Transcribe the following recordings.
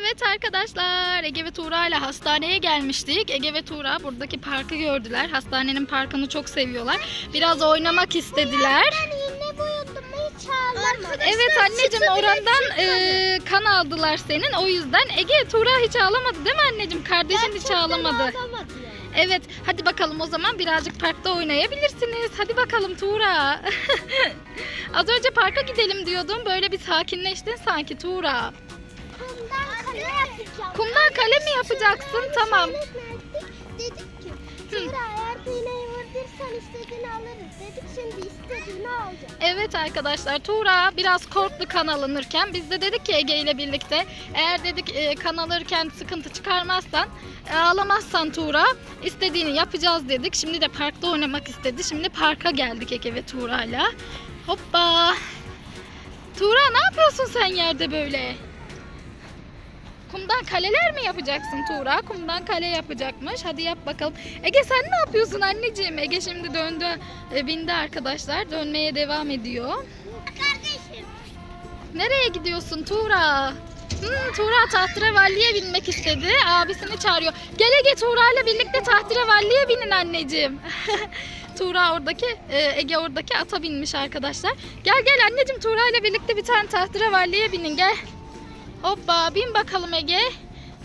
Evet arkadaşlar Ege ve Tuğra ile hastaneye gelmiştik. Ege ve Tuğra buradaki parkı gördüler. Hastanenin parkını çok seviyorlar. Biraz oynamak istediler. Ben iğne hiç ağlamadım. Evet anneciğim orandan e, kan aldılar senin. O yüzden Ege Tuğra hiç ağlamadı değil mi anneciğim? Kardeşin hiç ağlamadı. Evet hadi bakalım o zaman birazcık parkta oynayabilirsiniz. Hadi bakalım Tuğra. Az önce parka gidelim diyordum. Böyle bir sakinleştin sanki Tuğra. Kumdan kale mi yapacaksın? Tamam. Dedik ki eğer iğneyi vurdursan istediğini alırız. Dedik şimdi istediğini alacağım. Evet arkadaşlar Tuğra biraz korktu kan alınırken. Biz de dedik ki Ege ile birlikte eğer dedik e, kan alırken sıkıntı çıkarmazsan e, ağlamazsan Tuğra istediğini yapacağız dedik. Şimdi de parkta oynamak istedi. Şimdi parka geldik Ege ve Tuğra'yla. Hoppa. Tuğra ne yapıyorsun sen yerde böyle? Kumdan kaleler mi yapacaksın Tuğra? Kumdan kale yapacakmış. Hadi yap bakalım. Ege sen ne yapıyorsun anneciğim? Ege şimdi döndü, e, bindi arkadaşlar. Dönmeye devam ediyor. Kardeşim. Nereye gidiyorsun Tuğra? Hmm, Tuğra tahterevalliye binmek istedi. Abisini çağırıyor. Gel Ege Tuğra ile birlikte tahterevalliye binin anneciğim. Tuğra oradaki, e, Ege oradaki ata binmiş arkadaşlar. Gel gel anneciğim Tuğra ile birlikte bir tane tahterevalliye binin gel. Hoppa bin bakalım Ege.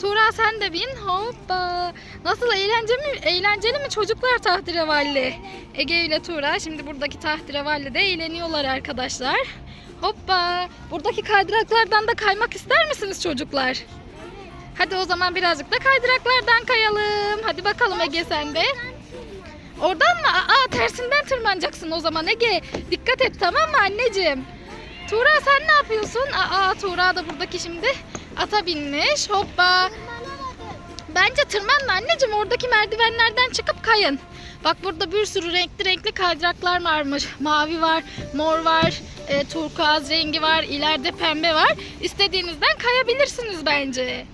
Tuğra sen de bin. Hoppa. Nasıl eğlenceli mi, eğlenceli mi çocuklar tahterevalli? Ege ile Tuğra şimdi buradaki tahterevalli eğleniyorlar arkadaşlar. Hoppa. Buradaki kaydıraklardan da kaymak ister misiniz çocuklar? Hadi o zaman birazcık da kaydıraklardan kayalım. Hadi bakalım Ege sen de. Oradan mı? Aa tersinden tırmanacaksın o zaman Ege. Dikkat et tamam mı anneciğim? Tuğra sen ne yapıyorsun? Aa Tuğra da buradaki şimdi ata binmiş. Hoppa. Bence tırmanma anneciğim oradaki merdivenlerden çıkıp kayın. Bak burada bir sürü renkli renkli kaydıraklar varmış. Mavi var, mor var, e, turkuaz rengi var, ileride pembe var. İstediğinizden kayabilirsiniz bence.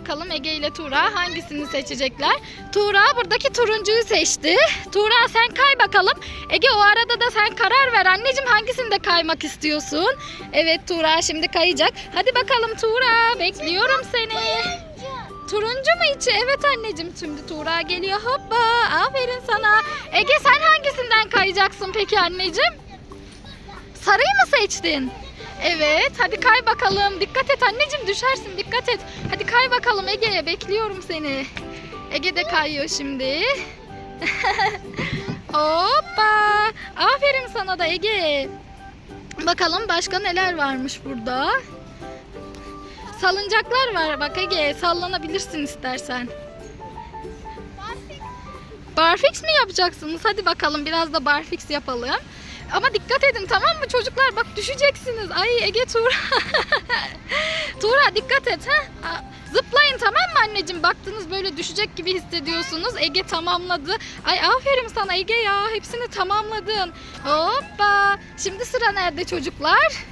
Bakalım Ege ile Tuğra hangisini seçecekler? Tuğra buradaki turuncuyu seçti. Tuğra sen kay bakalım. Ege o arada da sen karar ver anneciğim hangisinde kaymak istiyorsun? Evet Tuğra şimdi kayacak. Hadi bakalım Tuğra bekliyorum seni. Turuncu mu içi? Evet anneciğim şimdi Tuğra geliyor. Hoppa aferin sana. Ege sen hangisinden kayacaksın peki anneciğim? Sarıyı mı seçtin? Evet hadi kay bakalım. Dikkat et anneciğim düşersin dikkat et. Hadi kay bakalım Ege bekliyorum seni. Ege de kayıyor şimdi. Hoppa. Aferin sana da Ege. Bakalım başka neler varmış burada. Salıncaklar var bak Ege sallanabilirsin istersen. Barfix mi yapacaksınız? Hadi bakalım biraz da barfix yapalım. Ama dikkat edin tamam mı çocuklar? Bak düşeceksiniz. Ay Ege Tuğra. Tuğra dikkat et. ha. Zıplayın tamam mı anneciğim? Baktınız böyle düşecek gibi hissediyorsunuz. Ege tamamladı. Ay aferin sana Ege ya. Hepsini tamamladın. Hoppa. Şimdi sıra nerede çocuklar?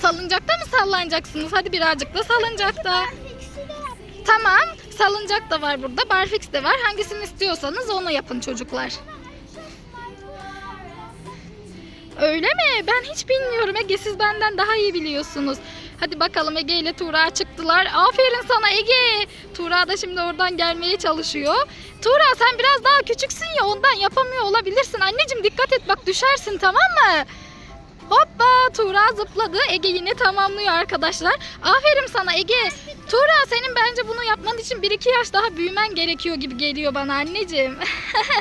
Salıncakta mı sallanacaksınız? Hadi birazcık da salıncakta. Tamam. Salıncak da var burada. Barfix de var. Hangisini istiyorsanız onu yapın çocuklar. Öyle mi? Ben hiç bilmiyorum Ege. Siz benden daha iyi biliyorsunuz. Hadi bakalım Ege ile Tuğra çıktılar. Aferin sana Ege. Tuğra da şimdi oradan gelmeye çalışıyor. Tuğra sen biraz daha küçüksün ya ondan yapamıyor olabilirsin. Anneciğim dikkat et bak düşersin tamam mı? Hoppa Tuğra zıpladı. Ege yine tamamlıyor arkadaşlar. Aferin sana Ege. Tuğra senin bence bunu yapman için 1-2 yaş daha büyümen gerekiyor gibi geliyor bana anneciğim.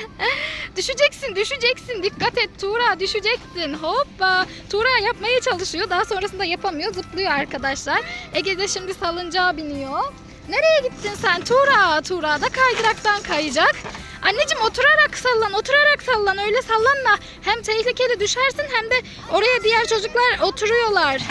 düşeceksin düşeceksin. Dikkat et Tuğra düşeceksin. Hoppa. Tuğra yapmaya çalışıyor. Daha sonrasında yapamıyor. Zıplıyor arkadaşlar. Ege de şimdi salıncağa biniyor. Nereye gittin sen Tuğra? Tuğra da kaydıraktan kayacak. Anneciğim oturarak sallan, oturarak sallan. Öyle sallanma. Hem tehlikeli düşersin hem de oraya diğer çocuklar oturuyorlar.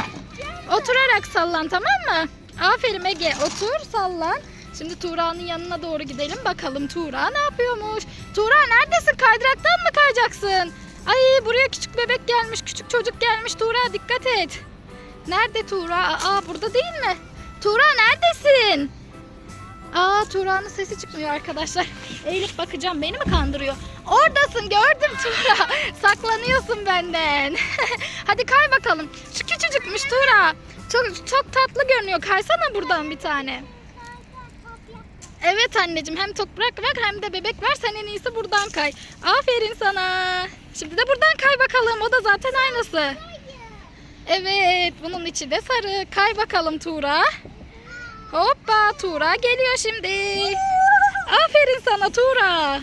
Oturarak sallan tamam mı? Aferin Ege. Otur, sallan. Şimdi Tuğra'nın yanına doğru gidelim. Bakalım Tuğra ne yapıyormuş? Tuğra neredesin? Kaydıraktan mı kayacaksın? Ay buraya küçük bebek gelmiş, küçük çocuk gelmiş. Tuğra dikkat et. Nerede Tuğra? Aa burada değil mi? Tuğra neredesin? Aa Tuğra'nın sesi çıkmıyor arkadaşlar. Eğilip bakacağım beni mi kandırıyor? Oradasın gördüm Tuğra. Saklanıyorsun benden. Hadi kay bakalım. Şu küçücükmüş Tuğra. Çok, çok tatlı görünüyor. Kaysana buradan bir tane. Evet anneciğim hem toprak var hem de bebek var. Sen en iyisi buradan kay. Aferin sana. Şimdi de buradan kay bakalım. O da zaten aynısı. Evet bunun içi de sarı. Kay bakalım Tuğra. Hoppa Tuğra geliyor şimdi. Aferin sana Tuğra.